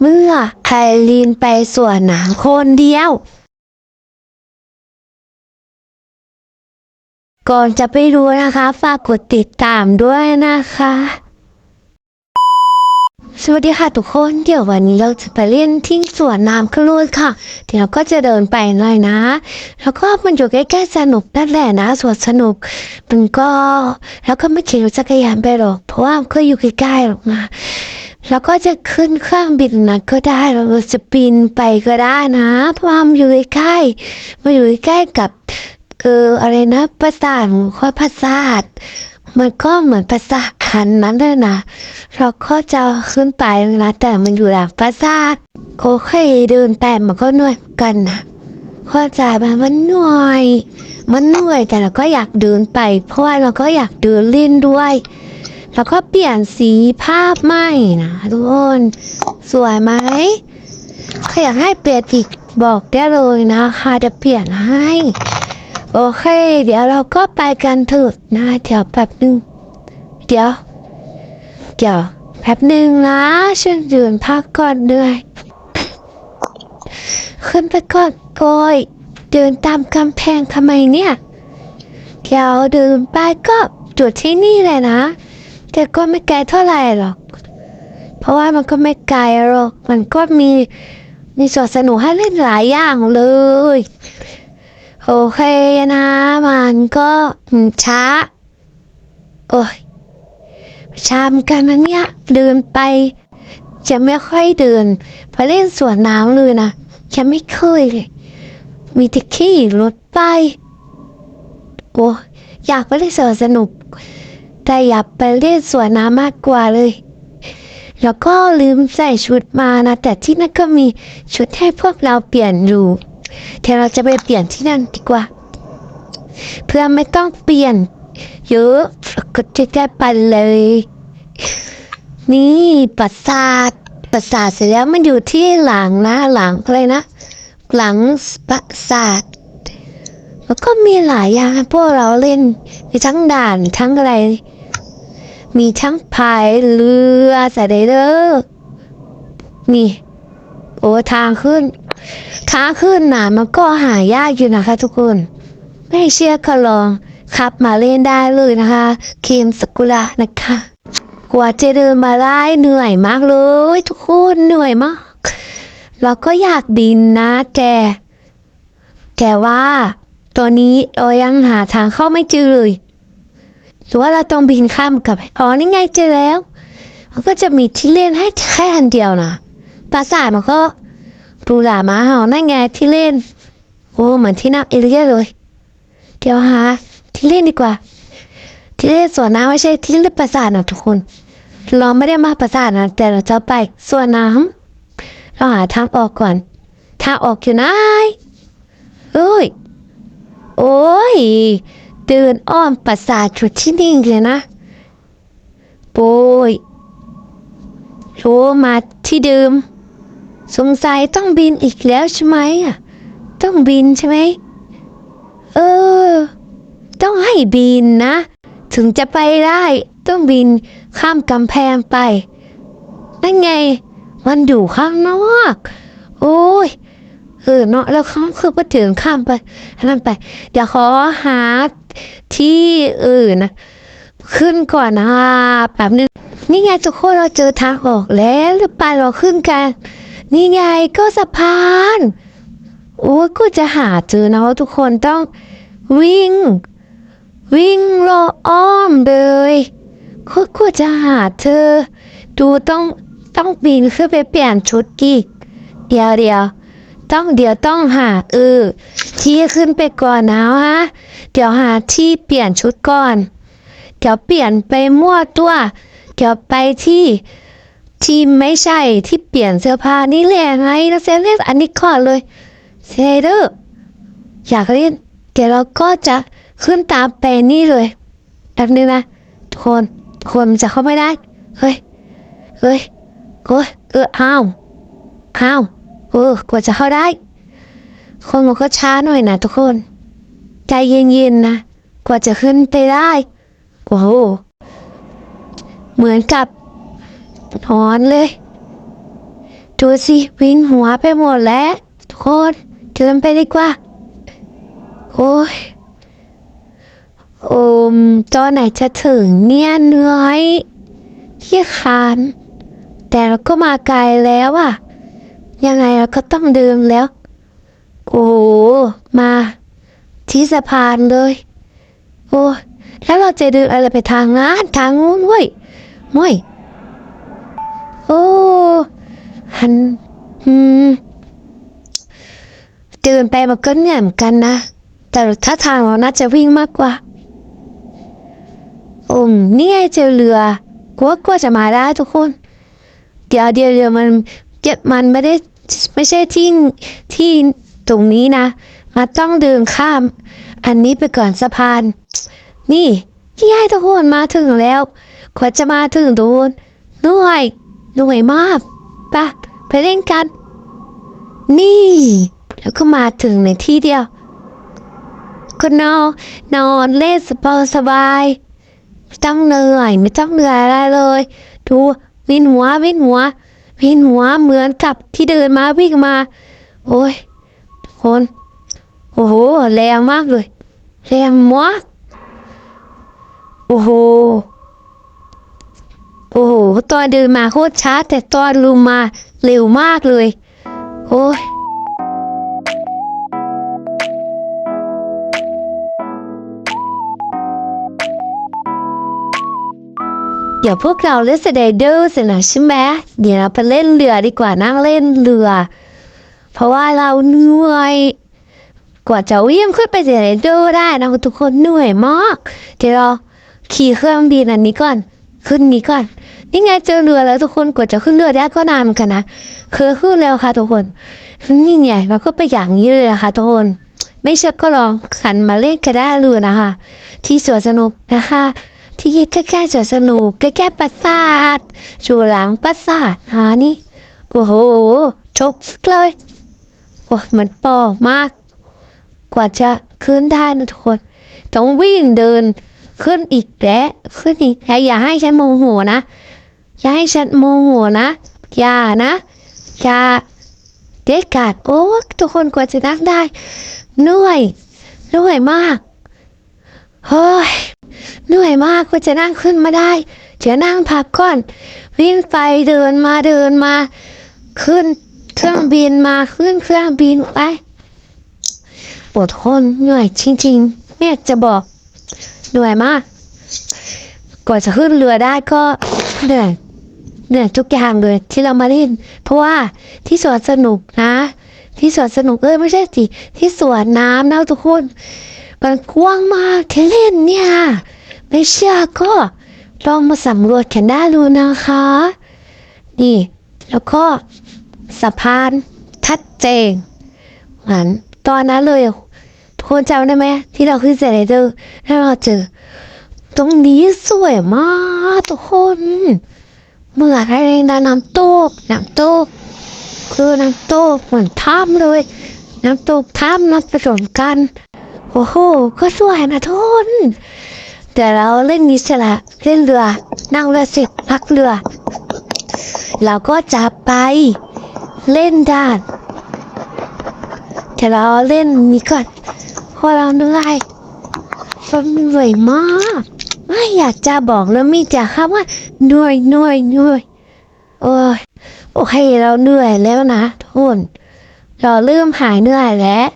เมื่อไพลินไปสวนน้ำคนเดียว ก่อนจะไปดูนะคะ ฝากกดติดตามด้วยนะคะ สวัสดีค่ะทุกคน เดี๋ยววันนี้เราจะไปเล่นที่สวนน้ำกันเลยค่ะ เดี๋ยวเราก็จะเดินไปหน่อยนะ แล้วก็มันอยู่ใกล้ๆสนุกนั่นแหละนะสวนสนุก มันก็ แล้วก็ไม่ขี่รถจักรยานไปหรอก เพราะว่ามันก็อยู่ใกล้ๆหรอกนะ แล้วก็จะขึ้นเครื่องบินนะก็ได้เราจะปีนไปก็ได้นะเพราะว่ามันอยู่ใกล้มันอยู่ใกล้กับเอออะไรนะปราสาทของข้อปราสาทมันก็เหมือนปราสาทหันนั้นเลยนะ เราก็จะขึ้นไปนะ แต่มันอยู่หลังปราสาทโอเคเดินแต่มันก็เหนื่อยกันนะเข้าใจไหมมันเหนื่อย มันเหนื่อยแต่เราก็อยากเดินไป เพราะว่าเราก็อยากเดินเล่นด้วย แล้วก็เปลี่ยนสีภาพใหม่นะทุกคนสวยไหมใครอยากให้เปลี่ยนอีกบอกได้เลยนะคะจะเปลี่ยนให้ โอเค เดี๋ยวเราก็ไปกันเถิดนะเดี๋ยวแป๊บหนึ่งเดี๋ยว เดี๋ยวแป๊บหนึ่งนะฉันยืนพักก่อนเหนื่อยขึ้นไปก่อนโกยเดินตามกำแพงทำไมเนี่ยเดี๋ยวเดินไปก็จุดที่นี่เลยนะ แต่ก็ไม่ไกลเท่าไหร่หรอก เพราะว่ามันก็ไม่ไกลหรอก มันก็มีมีสวนสนุกให้เล่นหลายอย่างเลย โอเคนะ มันก็ช้า โอ้ยช้าเหมือนกันนะเนี่ยเดินไป จะไม่ค่อยเดินไปเล่นสวนน้ำเลยนะฉันไม่เคยเลย มีแต่ขี่รถไป โอ้อยากไปเล่นสวนสนุก แต่อยากไปเล่นสวนน้ำมากกว่าเลย แล้วก็ลืมใส่ชุดมานะ แต่ที่นั่นก็มีชุดให้พวกเราเปลี่ยนอยู่เดี๋ยวเราจะไปเปลี่ยนที่นั่นดีกว่า เพื่อไม่ต้องเปลี่ยนเยอะก็จะได้ไปเลย นี่ปราสาทปราสาทเสร็จแล้วมันอยู่ที่หลังนะหลังอะไรนะ หลังปราสาทแล้วก็มีหลายอย่างให้พวกเราเล่นทั้งด่านทั้งอะไร มีทั้งพายเรือสไลเดอร์นี่ โอ้ทางขึ้นทางขึ้นหนามันก็หายากอยู่นะคะ ทุกคน ไม่เชื่อก็ลองขับมาเล่นได้เลยนะคะเคมสกุระนะคะ กว่าจะเดินมาได้เหนื่อยมากเลย ทุกคนเหนื่อยมาก เราก็อยากบินนะแต่แต่ว่าตัวนี้เรายังหาทางเข้าไม่เจอเลย รือว่าเราต้องบินข้ามกับอ๋อนี่ไงเจอแล้ว มันก็จะมีที่เล่นให้แค่อันเดียวนะปราสาทมันก็ปูหลามาเห่านั่นไงที่เล่น โอ้เหมือนที่นักเอเลียเลย เดี๋ยวหาที่เล่นดีกว่า ที่เล่นสวนน้ำไม่ใช่ที่เล่นปราสาทนะทุกคนเราไม่ได้มาปราสาทนะแต่เราจะไปสวนน้ำเราหาทางออกก่อนทางออกอยู่ไหนเอ้ยโอ้ย เดินอ้อมปราสาทจุดที่นี่งเลยนะโอ้ยโชมาที่เดิม สงสัยต้องบินอีกแล้วใช่ไหมอะ ต้องบินใช่ไหม เออ ต้องให้บินนะ ถึงจะไปได้ ต้องบินข้ามกำแพงไป นั่นไง มันอยู่ข้างนอก โอ้ยเออเนาะแล้วเขาคือไปถึงข้ามไปนั่นไป เดี๋ยวขอหา ที่อื่นนะขึ้นก่อนนะแบบนึงนี่ไงทุกคนเราเจอทางออกแล้วหรือไปเราขึ้นกัน นี่ไงก็สะพาน โอ้ยก็จะหาเจอนะว่าทุกคนต้องวิ่ง วิ่งรออ้อมเลยก็ก็จะหาเธอ ดูต้องต้องปีนขึ้นไปเปลี่ยนชุดอีกเดี๋ยวเดียวต้องเดี๋ยวต้องหาเออ ที่ขึ้นไปก่อนนะฮะเดี๋ยวหาที่เปลี่ยนชุดก่อน เดี๋ยวเปลี่ยนไปมั่วตัว เดี๋ยวไปที่ที่ไม่ใช่ที่เปลี่ยนเสื้อผ้านี่แหละไงนะเซเลสอันนี้ก่อนเลยเซเดอร์อยากเล่นเดี๋ยวเราก็จะขึ้นตามไปนี่เลยแป๊บนึงนะทุกคนทุกคนจะเข้าไม่ได้ เฮ้ย เฮ้ยโอ้ย เอออ้าวอ้าวเออกว่าจะเข้าได้ คนมันก็ช้าหน่อยนะทุกคน ใจเย็นๆนะ กว่าจะขึ้นไปได้โอ้โหเหมือนกับหอนเลยดูสิวินหัวไปหมดแล้วทุกคนเดินไปดีกว่า โอ้ยโอมตอนไหนจะถึงเนี่ยเนื่อยที่คานแต่เราก็มาไกลแล้วอะยังไงเราก็ต้องเดินแล้ว โอ้โห มา ที่สะพานเลย โอ้แล้วเราจะเดินอะไรไปทางงานทางนู้นเว้ยเว้ยโอ้หันอืมเดินไปมันก็เหนื่อยเหมือนกันนะ แต่ถ้าทางเราน่าจะวิ่งมากกว่าอืมนี่ไงเจอเรือกลัวกลัวจะมาได้ทุกคน เดี๋ยวเดี๋ยวเดี๋ยวมันเก็บมันไม่ได้ไม่ใช่ที่ที่ ตรงนี้นะมันต้องเดินข้าม อันนี้ไปก่อนสะพาน นี่ที่ให้ทุกคนมาถึงแล้วกว่าจะมาถึงทุกคนหนื่อยหนื่อยมากไปะไปเล่นกัน นี่ แล้วก็มาถึงในที่เดียวก็นอนนอนเล่นสบายสบายไม่ต้องเหนื่อยไม่ต้องเหนื่อยอะไรเลย ดูวินหัววินหัววินหัวเหมือนกับที่เดินมาวิ่งมา โอ้ย คน โอ้โห แรงมากเลย แรงมากโอ้โห โอ้โห ตอนเดินมาโคตรช้า แต่ตอนลงมาเร็วมากเลย โอ้ยเดี๋ยวพวกเราเล่นสไลเดอร์เสร็จแล้วใช่ไหมเดี๋ยวเราไปเล่นเรือดีกว่านั่งเล่นเรือ เพราะว่าเราเหนื่อยกว่าจะวิ่งขึ้นไปสไลเดอได้นะทุกคนเหนื่อยมากเดี๋ยวเราขี่เครื่องบินอันนี้ก่อน ขึ้นนี้ก่อน นี่ไงเจอเรือแล้วทุกคนกว่าจะขึ้นเรือได้ก็นานเหมือนกันนะคือขึ้นแล้วค่ะทุกคนนี่ไงเราก็ไปอย่างนี้เลยนะคะทุกคน ไม่เชื่อก็ลองขันมาเล่นกันได้เลยนะคะ ที่สวนสนุกนะคะ ที่ใกล้ๆสวนสนุกใกล้ๆปราสาทชูหลังปราสาทหานี่โอ้โหชกเลย อ้มันปอมาก กว่าจะขึ้นได้นะทุกคน ต้องวิ่งเดินขึ้นอีกแล้วขึ้นอีกแล้วอย่าให้ฉันโมโหนะ อย่าให้ฉันโมโหนะ อย่านะอย่าเด็ดขาดโอ้ทุกคนกว่าจะนั่งได้เหนื่อยเหนื่อยมากเฮ้ยเหนื่อยมากกว่าจะนั่งขึ้นมาได้เดี๋ยวนั่งพักก่อน วิ่งไปเดินมาเดินมา ขึ้น เครื่องบินมาขึ้นเครื่องบินไปปวดทนเหนื่อยจริงๆไม่อยากจะบอกเหนื่อยมากกว่าจะขึ้นเรือได้ก็เหนื่อยเหนื่อยทุกอย่างเลยที่เรามาเล่น เพราะว่าที่สวนสนุกนะ ที่สวนสนุกเอ้ยไม่ใช่สิที่สวนน้ำนะทุกคนมันกว้างมากแค่เล่นเนี่ยไม่เชื่อก็ลองมาสำรวจกันได้ดูนะคะ นี่ แล้วก็ สะพานทัดเจงเหมือนตอนนั้นเลยทุกคนจำได้ไหมที่เราขึ้นเสไลเดอร์แล้เราเจอ ตรงนี้สวยมากทุกคนเหมือนอะไรนะน้ำตกน้ำตกคือน้ำตกเหมือนถ้ำเลย น้ำตกถ้ำมาผสมกันโอ้โหก็สวยนะทุกคนแต่เราเล่นนี้เสร็จละเล่นเรือ นั่งเรือเสร็จพักเรือ เราก็จะไป เล่นด่านแต่เราเล่นนี้ก่อนพราะเราเหนื่อยมันเหนื่อยมากไม่อยากจะบอกแล้วมีแต่คำว่าเหนื่อยเหนื่อยเหนื่อยโอ้ยโอเคเราเหนื่อยแล้วนะทุนเราเริ่มหายเหนื่อยแล้ว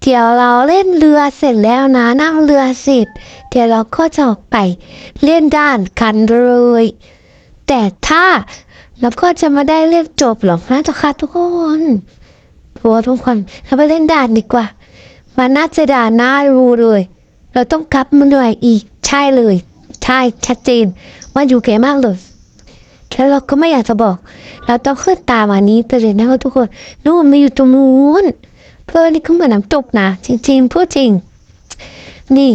เดี๋ยวเราเล่นเรือเสร็จแล้วนะนั่งเรือเสร็จเดี๋ยวเราก็จะออกไปเล่นด้านกันเลยแต่ถ้า เราก็จะม่ได้เล่นจบหรอกนะทุกค่ะทุกคนทัวทุกคนเราไปเล่นด่านดีกว่ามันน่าจะด่านน่ารู้เลย เราต้องกลับมาหน่วยอีก ใช่เลย ใช่ชัดเจนว่าอยู่เก๋มากเลยแล้วเราก็ไม่อยากจะบอก เราต้องขึ้นตามอันนี้ไปเลยนะทุกคนนู่นมาอยู่ตรงนู้นเพื่อนนี่ก็เหมือนน้ำตกนะจริงๆพูดจริง นี่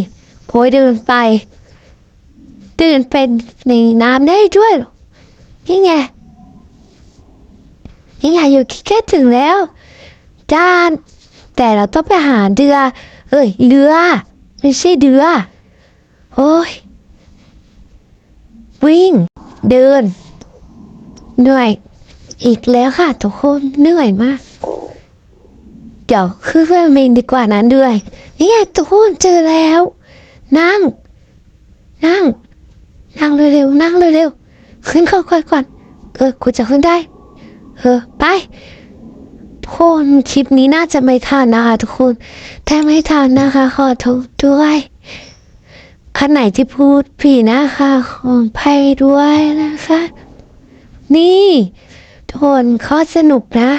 โพยเดินไปเดินเป็นในน้ำได้ด้วยหรอนี่ไง นี่ไงอยู่ใกล้ถึงแล้วด้านแต่เราต้องไปหาเรือ เอ้ยเรือไม่ใช่เรือ โอ้ย วิ่ง เดิน เหนื่อย อีกแล้วค่ะทุกคนเหนื่อยมากเดี๋ยวขึ้นเครื่องบินดีกว่านั้นด้วยนี่ไงทุกคนเจอแล้ว นั่ง นั่ง นั่งเร็วๆนั่งเร็วๆขึ้นค่อยๆก่อนเออคุณจะขึ้นได้ เออไปทุกคนคลิปนี้น่าจะไม่ทันนะคะทุกคนถ้าไม่ทันนะคะ ขอโทษด้วยขันไหนที่พูดผิดนะคะขออภัยด้วยนะคะ นี่ทุกคนข้อสนุกนะ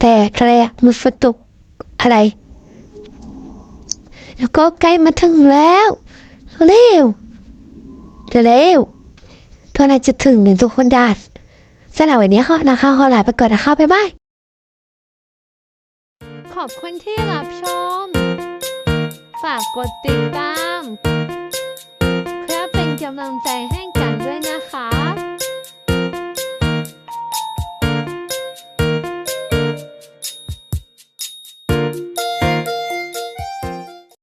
แต่แกลมันฝนตกอะไร แล้วก็ใกล้มาถึงแล้วเร็วเร็วตัวไหนจะถึงหนึ่งทุกคนได้ สำหรับวันนี้ขอนะคะขอลาไปก่อนนะคะบ๊ายบาย ขอบคุณที่รับชม ฝากกดติดตาม เพื่อเป็นกำลังใจให้กันด้วยนะคะ